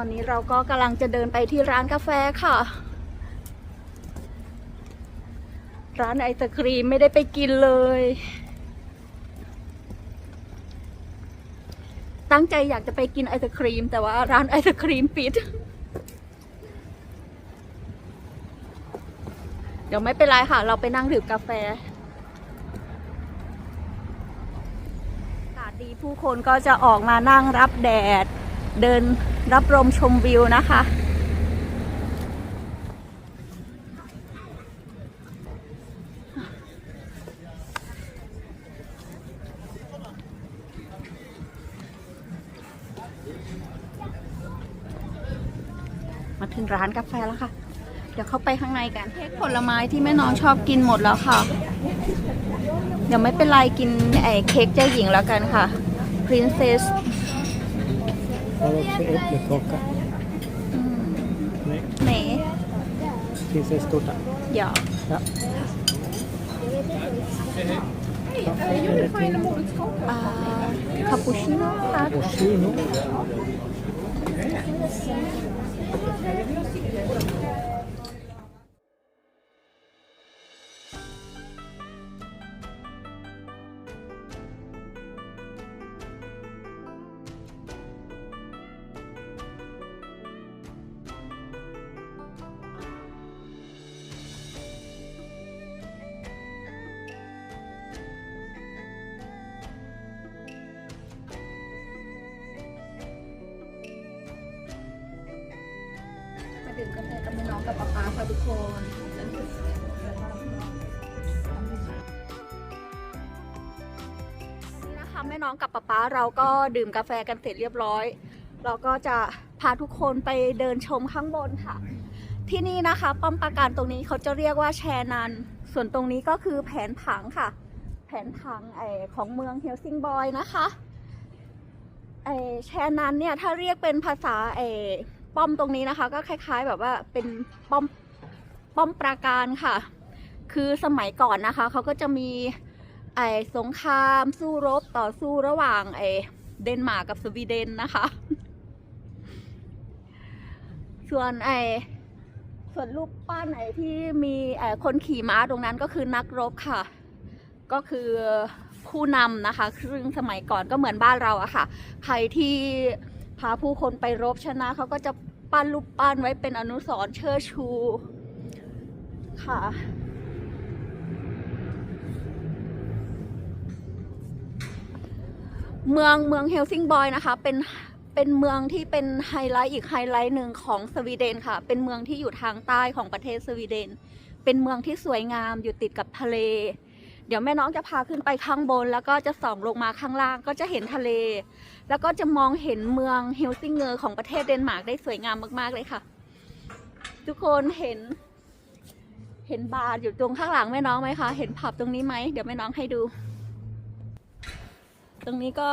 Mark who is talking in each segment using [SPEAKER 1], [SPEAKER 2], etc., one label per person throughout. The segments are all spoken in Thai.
[SPEAKER 1] ตอนนี้เราก็กำลังจะเดินไปที่ร้านกาแฟค่ะ ร้านไอศครีมไม่ได้ไปกินเลย ตั้งใจอยากจะไปกินไอศครีม แต่ว่าร้านไอศครีมปิด เดี๋ยวไม่เป็นไรค่ะ เราไปนั่งดื่มกาแฟอากาศดีผู้คนก็จะออกมานั่งรับแดดเดิน รับลมชมวิวนะคะ มาถึงร้านกาแฟแล้วค่ะ เดี๋ยวเข้าไปข้างในกันเค้กผลไม้ที่แม่น้องชอบกินหมดแล้วค่ะ เดี๋ยวไม่เป็นไรกินไอ้เค้กเจ้าหญิงแล้วกันค่ะ Princess
[SPEAKER 2] Har du också äppelkaka?
[SPEAKER 1] อืม
[SPEAKER 2] Nej,
[SPEAKER 1] ไหน
[SPEAKER 2] prinsesstårta.
[SPEAKER 1] เดี๋ยว
[SPEAKER 2] Ja. Kaffe eller te?
[SPEAKER 1] อ่าคาปู ทุกคนนี่นะคะแม่น้องกับป๊าป๊าเราก็ดื่มกาแฟกันเสร็จเรียบร้อย เราก็จะพาทุกคนไปเดินชมข้างบนค่ะ ที่นี่นะคะ ป้อมปราการตรงนี้เขาจะเรียกว่าแชนัน ส่วนตรงนี้ก็คือแผนผังค่ะ แผนผังไอของเมืองเฮลซิงบอยนะคะไอแชนันเนี่ยถ้าเรียกเป็นภาษาไอป้อมตรงนี้นะคะ ก็คล้าย ๆ แบบว่าเป็นป้อม ป้อมปราการค่ะ คือสมัยก่อนนะคะเขาก็จะมีไอสงครามสู้รบต่อสู้ระหว่างไอเดนมาร์กกับสวีเดนนะคะ ส่วนไอส่วนรูปปั้นไหนที่มีเอ่อคนขี่ม้าตรงนั้นก็คือนักรบค่ะ ก็คือผู้นำนะคะ ซึ่งสมัยก่อนก็เหมือนบ้านเราอะค่ะ ใครที่พาผู้คนไปรบชนะเขาก็จะปั้นรูปปั้นไว้เป็นอนุสรณ์เชิดชู ค่ะ เมืองเมืองเฮลซิงบอยนะคะ เป็นเป็นเมืองที่เป็นไฮไลท์อีกไฮไลท์หนึ่งของสวีเดนค่ะ เป็นเมืองที่อยู่ทางใต้ของประเทศสวีเดน เป็นเมืองที่สวยงามอยู่ติดกับทะเล เดี๋ยวแม่น้องจะพาขึ้นไปข้างบน แล้วก็จะส่องลงมาข้างล่างก็จะเห็นทะเล แล้วก็จะมองเห็นเมืองเฮลซิงเกอร์ของประเทศเดนมาร์กได้สวยงามมากๆเลยค่ะ ทุกคนเห็น เห็นบาร์อยู่ตรงข้างหลังแม่น้องไหมคะ เห็นผับตรงนี้ไหม เดี๋ยวแม่น้องให้ดู ตรงนี้ก็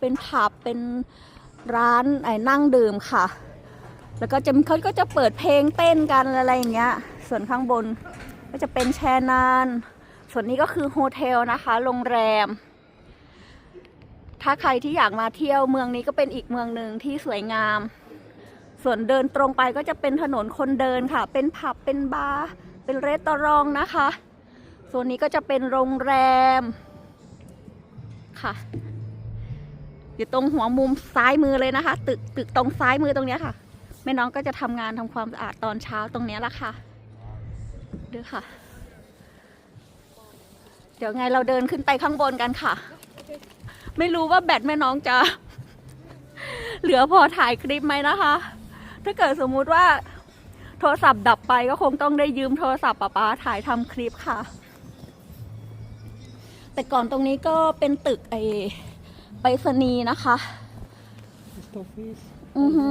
[SPEAKER 1] เป็นผับเป็นร้านไอ้นั่งดื่มค่ะ แล้วก็จะเขาก็จะเปิดเพลงเต้นกันอะไรอย่างเงี้ย ส่วนข้างบนก็จะเป็นแชนาน ส่วนนี้ก็คือโฮเทลนะคะ โรงแรม ถ้าใครที่อยากมาเที่ยวเมืองนี้ก็เป็นอีกเมืองหนึ่งที่สวยงาม ส่วนเดินตรงไปก็จะเป็นถนนคนเดินค่ะ เป็นผับ เป็นบาร์ เป็นเรสตอรองนะคะส่วนนี้ก็จะเป็นโรงแรมค่ะ อยู่ตรงหัวมุมซ้ายมือเลยนะคะ ตึกตึกตรงซ้ายมือตรงนี้ค่ะ แม่น้องก็จะทำงานทำความสะอาดตอนเช้าตรงนี้ละค่ะดูค่ะ เดี๋ยวไงเราเดินขึ้นไปข้างบนกันค่ะ ไม่รู้ว่าแบตแม่น้องจะ เหลือพอถ่ายคลิปไหมนะคะ ถ้าเกิดสมมุติว่า โทรศัพท์ดับไปก็คงต้องได้ยืมโทรศัพท์ป๊าป๊าถ่ายทำคลิปค่ะ แต่ก่อนตรงนี้ก็เป็นตึกไอไปรษณีย์นะคะ
[SPEAKER 2] Post office.
[SPEAKER 1] อือฮึ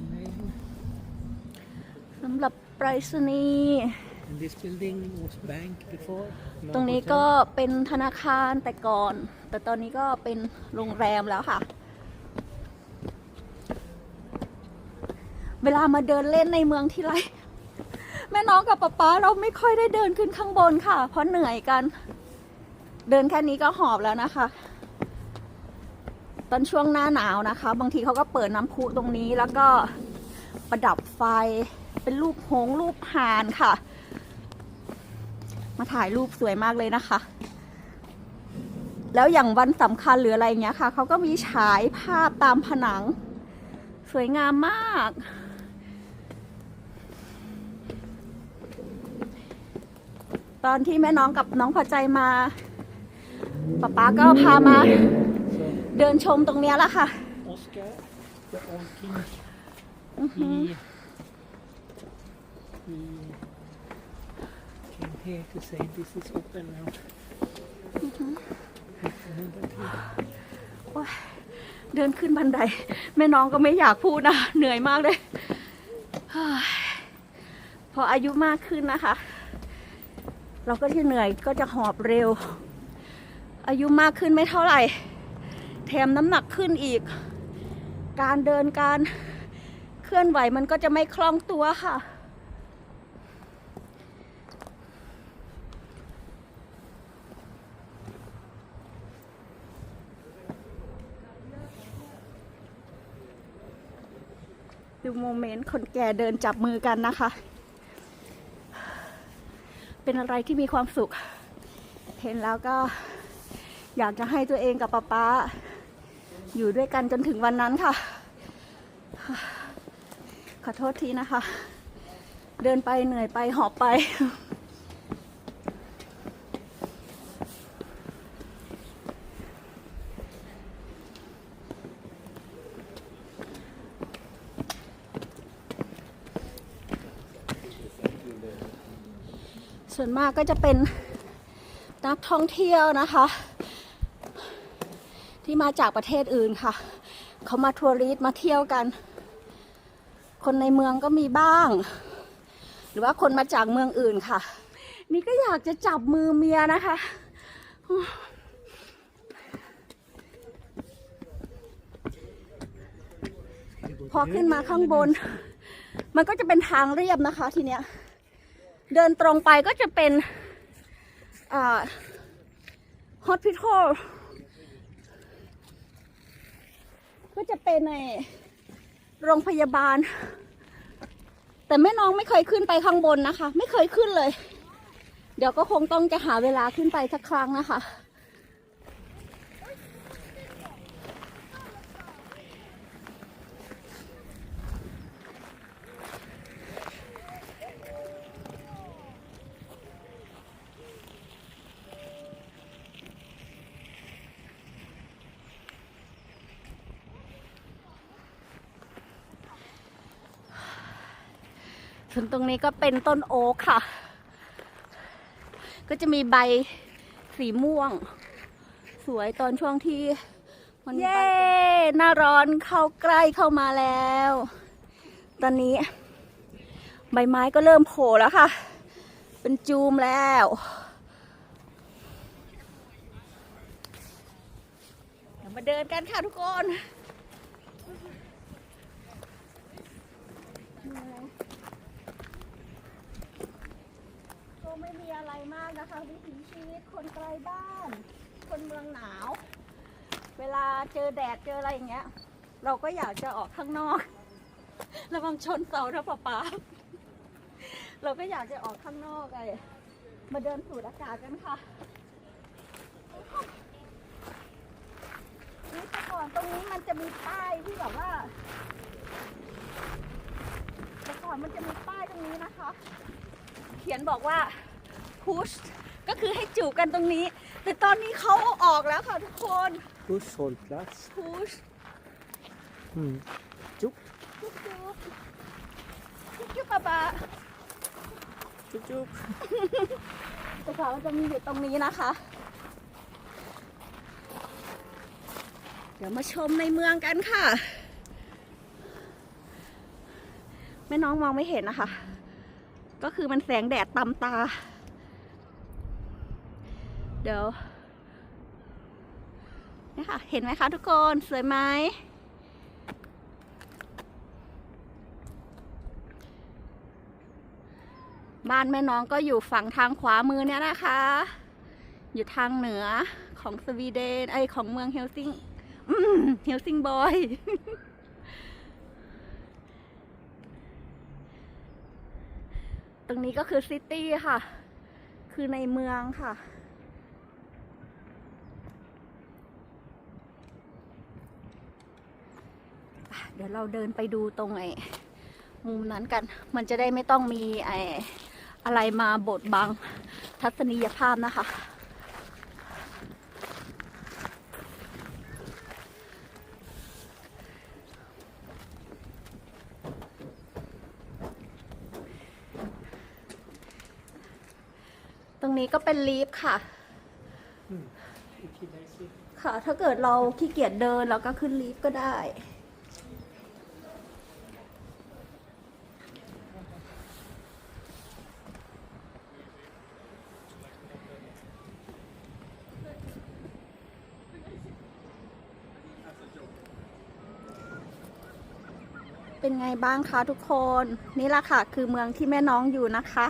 [SPEAKER 2] Amazing.
[SPEAKER 1] สำหรับไปรษณีย์
[SPEAKER 2] And this building was bank before. now
[SPEAKER 1] ตรงนี้
[SPEAKER 2] hotel.
[SPEAKER 1] ก็เป็นธนาคารแต่ก่อน แต่ตอนนี้ก็เป็นโรงแรมแล้วค่ะ เวลามาเดินเล่นในเมืองที่ไร แม่น้องกับป๊าป๊าเราไม่ค่อยได้เดินขึ้นข้างบนค่ะ เพราะเหนื่อยกัน เดินแค่นี้ก็หอบแล้วนะคะ ตอนช่วงหน้าหนาวนะคะ บางทีเขาก็เปิดน้ำพุตรงนี้แล้วก็ประดับไฟเป็นรูปหงรูปหานค่ะ มาถ่ายรูปสวยมากเลยนะคะ แล้วอย่างวันสำคัญหรืออะไรอย่างเงี้ยค่ะ เขาก็มีฉายภาพตามผนัง สวยงามมาก ตอนที่แม่น้องกับน้องพอใจมาป๊าป๊าก็พามา
[SPEAKER 2] So
[SPEAKER 1] เดินชมตรงเนี้ยแหละค่ะ
[SPEAKER 2] Oscar, the old king,
[SPEAKER 1] อือหือ
[SPEAKER 2] he, he came here to say this is open now. Remember he-
[SPEAKER 1] โอ๊ยเดินขึ้นบันได แม่น้องก็ไม่อยากพูดนะ เหนื่อยมากเลยเฮ้ยพออายุมากขึ้นนะคะ เราก็จะเหนื่อยก็จะหอบเร็ว อายุมากขึ้นไม่เท่าไหร่ แถมน้ำหนักขึ้นอีก การเดินการเคลื่อนไหวมันก็จะไม่คล่องตัวค่ะดูโมเมนต์คนแก่เดินจับมือกันนะคะ เป็นอะไรที่มีความสุข เห็นแล้วก็อยากจะให้ตัวเองกับป๊าป๊าอยู่ด้วยกันจนถึงวันนั้นค่ะ ขอโทษทีนะคะ เดินไปเหนื่อยไปหอบไป วนมากก็จะเป็นนักท่องเที่ยวนะคะ ที่มาจากประเทศอื่นค่ะ เขามาทัวริสต์มาเที่ยวกัน คนในเมืองก็มีบ้าง หรือว่าคนมาจากเมืองอื่นค่ะ นี่ก็อยากจะจับมือเมียนะคะพอขึ้นมาข้างบน มันก็จะเป็นทางเรียบนะคะทีเนี้ย เดินตรงไปก็จะเป็นฮอสพิทอลก็จะเป็นในโรงพยาบาล แต่แม่น้องไม่เคยขึ้นไปข้างบนนะคะ ไม่เคยขึ้นเลย เดี๋ยวก็คงต้องจะหาเวลาขึ้นไปสักครั้งนะคะ ส่วนตรงนี้ก็เป็นต้นโอ๊คค่ะ ก็จะมีใบสีม่วง สวยตอนช่วงที่มันเย้หน้าร้อนเข้าใกล้เข้ามาแล้ว ตอนนี้ ใบไม้ก็เริ่มโผล่แล้วค่ะ เป็นจูมแล้วเดี๋ยวมาเดินกันค่ะทุกคน ไม่มีอะไรมากนะคะ วิถีชีวิตคนไกลบ้าน คนเมืองหนาว เวลาเจอแดดเจออะไรอย่างเงี้ย เราก็อยากจะออกข้างนอก ระวังชนเสานะป๊าป๊าเราก็อยากจะออกข้างนอกไงมาเดินสูดอากาศกันค่ะนี่แต่ก่อนตรงนี้มันจะมีป้ายที่แบบว่าแต่ก่อนมันจะมีป้ายตรงนี้นะคะ ขียนบอกว่า push ก็คือให้จูบกันตรงนี้ แต่ตอนนี้เขาเอาออกแล้วค่ะทุกคน
[SPEAKER 2] Puss, håll plats.
[SPEAKER 1] push
[SPEAKER 2] Mm.
[SPEAKER 1] จุ๊บจุ๊บจุ๊บจุ๊บป๊าป๊า
[SPEAKER 2] Tjup, tjup.
[SPEAKER 1] แต่เขาจะมีอยู่ตรงนี้นะคะ เดี๋ยวมาชมในเมืองกันค่ะ แม่น้องมองไม่เห็นนะคะ ก็คือมันแสงแดดตำตา เดี๋ยวนี่ค่ะ เห็นไหมคะทุกคน สวยไหมบ้านแม่น้องก็อยู่ฝั่งทางขวามือเนี่ยนะคะ อยู่ทางเหนือของสวีเดนไอของเมืองเฮลซิงเฮลซิงบอย ตรงนี้ก็คือซิตี้ค่ะ คือในเมืองค่ะ เดี๋ยวเราเดินไปดูตรงไอ้มุมนั้นกัน มันจะได้ไม่ต้องมีไอ้อะไรมาบดบังทัศนียภาพนะคะ ตรงนี้ก็เป็นลีฟค่ะ
[SPEAKER 2] อีกทีได้สิ
[SPEAKER 1] ค่ะ ถ้าเกิดเราขี้เกียจเดินเราก็ขึ้นลีฟต์ก็ได้ เป็นไงบ้างคะทุกคน นี่แหละค่ะ คือเมืองที่แม่น้องอยู่นะคะ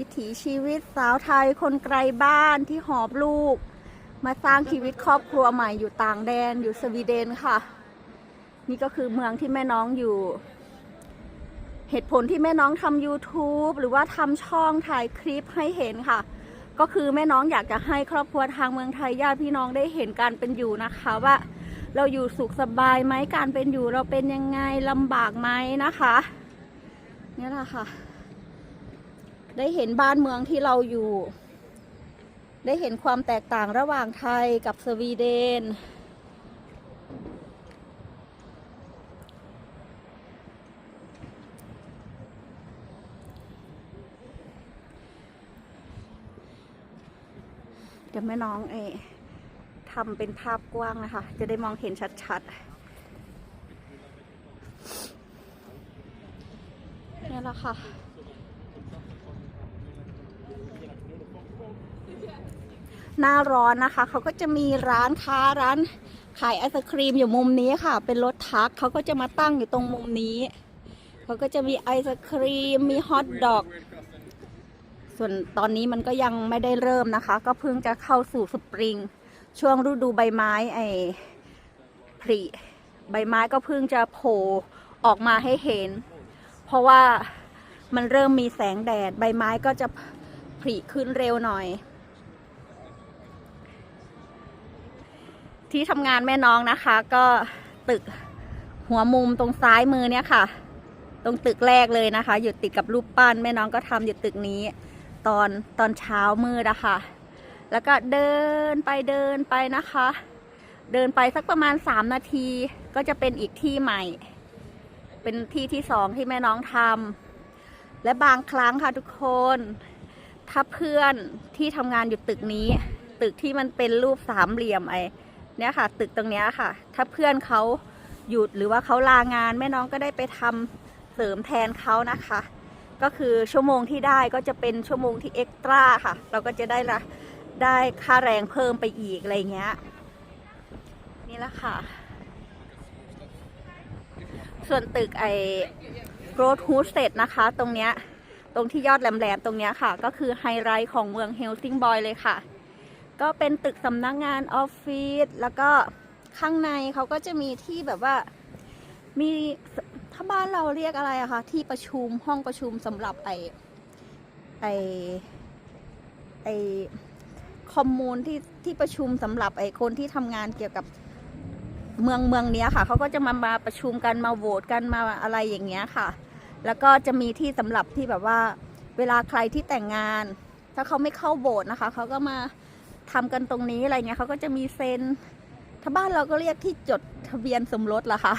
[SPEAKER 1] วิถีชีวิตสาวไทยคนไกลบ้านที่หอบลูก มาสร้างชีวิตครอบครัวใหม่อยู่ต่างแดนอยู่สวีเดนค่ะ นี่ก็คือเมืองที่แม่น้องอยู่ เหตุผลที่แม่น้องทำ YouTube หรือว่าทำช่องถ่ายคลิปให้เห็นค่ะ ก็คือแม่น้องอยากจะให้ครอบครัวทางเมืองไทยญาติพี่น้องได้เห็นการเป็นอยู่นะคะว่า เราอยู่สุขสบายไหมการเป็นอยู่เราเป็นยังไงลำบากไหมนะคะนี่แหละค่ะ ได้เห็นบ้านเมืองที่เราอยู่ ได้เห็นความแตกต่างระหว่างไทยกับสวีเดน เดี๋ยวแม่น้องเอทำเป็นภาพกว้างนะคะ จะได้มองเห็นชัดๆ นี่แหละค่ะ หน้าร้อนนะคะ เขาก็จะมีร้านค้าร้านขายไอศครีมอยู่มุมนี้ค่ะ เป็นรถทักเขาก็จะมาตั้งอยู่ตรงมุมนี้ เขาก็จะมีไอศครีมมีฮอทดอก ส่วนตอนนี้มันก็ยังไม่ได้เริ่มนะคะ ก็เพิ่งจะเข้าสู่สปริง ช่วงฤดูใบไม้ไอผลิใบไม้ก็เพิ่งจะโผล่ออกมาให้เห็น เพราะว่ามันเริ่มมีแสงแดด ใบไม้ก็จะ ผลิขึ้นเร็วหน่อย ที่ทำงานแม่น้องนะคะ ก็ตึกหัวมุมตรงซ้ายมือเนี่ยค่ะ ตรงตึกแรกเลยนะคะ อยู่ติดกับรูปปั้นแม่น้องก็ทำอยู่ตึกนี้ ตอนตอนเช้ามืดอะค่ะแล้วก็เดินไปเดินไปนะคะ เดินไปสักประมาณสามนาทีก็จะเป็นอีกที่ใหม่ เป็นที่ที่สองที่แม่น้องทำและบางครั้งค่ะทุกคน ถ้าเพื่อนที่ทำงานอยู่ตึกนี้ ตึกที่มันเป็นรูปสามเหลี่ยมไอเนี่ยค่ะ ตึกตรงเนี้ยค่ะ ถ้าเพื่อนเขาหยุดหรือว่าเขาลางานแม่น้องก็ได้ไปทำเสริมแทนเขานะคะ ก็คือชั่วโมงที่ได้ก็จะเป็นชั่วโมงที่เอ็กตร้าค่ะ เราก็จะได้ละได้ค่าแรงเพิ่มไปอีกอะไรเงี้ยนี่แหละค่ะ ส่วนตึกไอโรดฮูสเซตนะคะ ตรงเนี้ย ตรงที่ยอดแหลมๆตรงนี้ค่ะ ก็คือไฮไลท์ของเมืองเฮลซิงบอยเลยค่ะ ก็เป็นตึกสำนักงานออฟฟิศแล้วก็ข้างในเขาก็จะมีที่แบบว่ามีถ้าบ้านเราเรียกอะไรอะคะที่ประชุมห้องประชุมสำหรับไอไอไอคอมมูนที่ที่ประชุมสำหรับไอคนที่ทำงานเกี่ยวกับเมืองเมืองเนี้ยค่ะเขาก็จะมามาประชุมกันมาโหวตกันมาอะไรอย่างเงี้ยค่ะ แล้วก็จะมีที่สำหรับที่แบบว่าเวลาใครที่แต่งงาน ถ้าเขาไม่เข้าโบสถ์นะคะ เขาก็มาทำกันตรงนี้อะไรเงี้ยเขาก็จะมีเซ็นถ้าบ้านเราก็เรียกที่จดทะเบียนสมรสล่ะค่ะ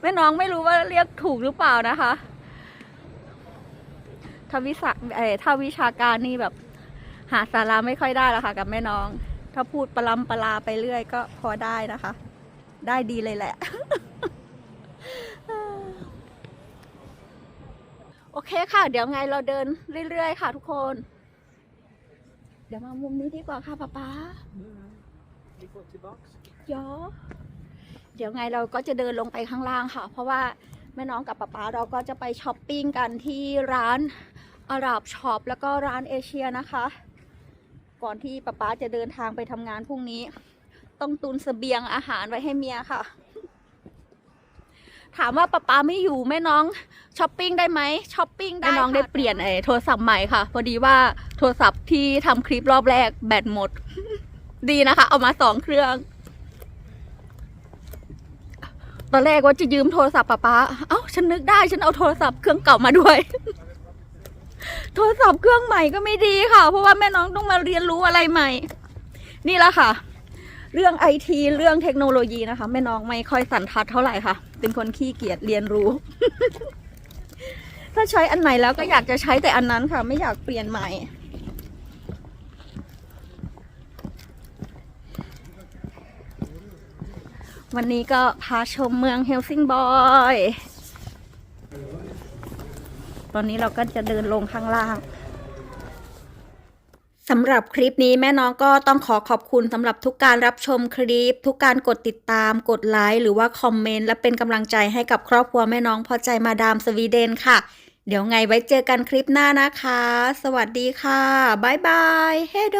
[SPEAKER 1] แม่น้องไม่รู้ว่าเรียกถูกหรือเปล่านะคะถ้าวิชาเอ่อถ้าวิชาการนี่แบบ หาสาระไม่ค่อยได้ละค่ะ กับแม่น้อง ถ้าพูดปลำปลาไปเรื่อยก็พอได้นะคะ ได้ดีเลยแหละ โอเคค่ะ เดี๋ยวไงเราเดินเรื่อยๆค่ะทุกคน เดี๋ยวมามุมนี้ดีกว่าค่ะป๊าป๊า
[SPEAKER 2] Vi går tillbaks.
[SPEAKER 1] ยอเดี๋ยวไงเราก็จะเดินลงไปข้างล่างค่ะ เพราะว่าแม่น้องกับป๊าป๊าเราก็จะไปช้อปปิ้งกันที่ร้านอาราบช็อปแล้วก็ร้านเอเชียนะคะ ก่อนที่ป๊าป๊าจะเดินทางไปทำงานพรุ่งนี้ ต้องตุนเสบียงอาหารไว้ให้เมียค่ะ ถามว่าป๊าป๊าไม่อยู่แม่น้องช้อปปิ้งได้ไหมช้อปปิ้งได้แม่น้องได้เปลี่ยนไอ้โทรศัพท์ใหม่ค่ะ พอดีว่าโทรศัพท์ที่ทำคลิปรอบแรกแบตหมด ดีนะคะ เอามาสองเครื่อง ตอนแรกว่าจะยืมโทรศัพท์ป๊าป๊าเอ้าฉันนึกได้ ฉันเอาโทรศัพท์เครื่องเก่ามาด้วยโทรศัพท์เครื่องใหม่ก็ไม่ดีค่ะ เพราะว่าแม่น้องต้องมาเรียนรู้อะไรใหม่ นี่แหละค่ะ เรื่องไอทีเรื่องเทคโนโลยีนะคะแม่น้องไม่ค่อยสันทัดเท่าไหร่ค่ะ เป็นคนขี้เกียจเรียนรู้ ถ้าใช้อันไหนแล้วก็อยากจะใช้แต่อันนั้นค่ะ ไม่อยากเปลี่ยนใหม่ วันนี้ก็พาชมเมืองเฮลซิงบอยตอนนี้เราก็จะเดินลงข้างล่าง สำหรับคลิปนี้แม่น้องก็ต้องขอขอบคุณสำหรับทุกการรับชมคลิป ทุกการกดติดตาม กดไลค์หรือว่าคอมเมนต์และเป็นกำลังใจให้กับครอบครัวแม่น้องพอใจมาดามสวีเดนค่ะ เดี๋ยวไงไว้เจอกันคลิปหน้านะคะ สวัสดีค่ะ บ๊ายบาย เฮโด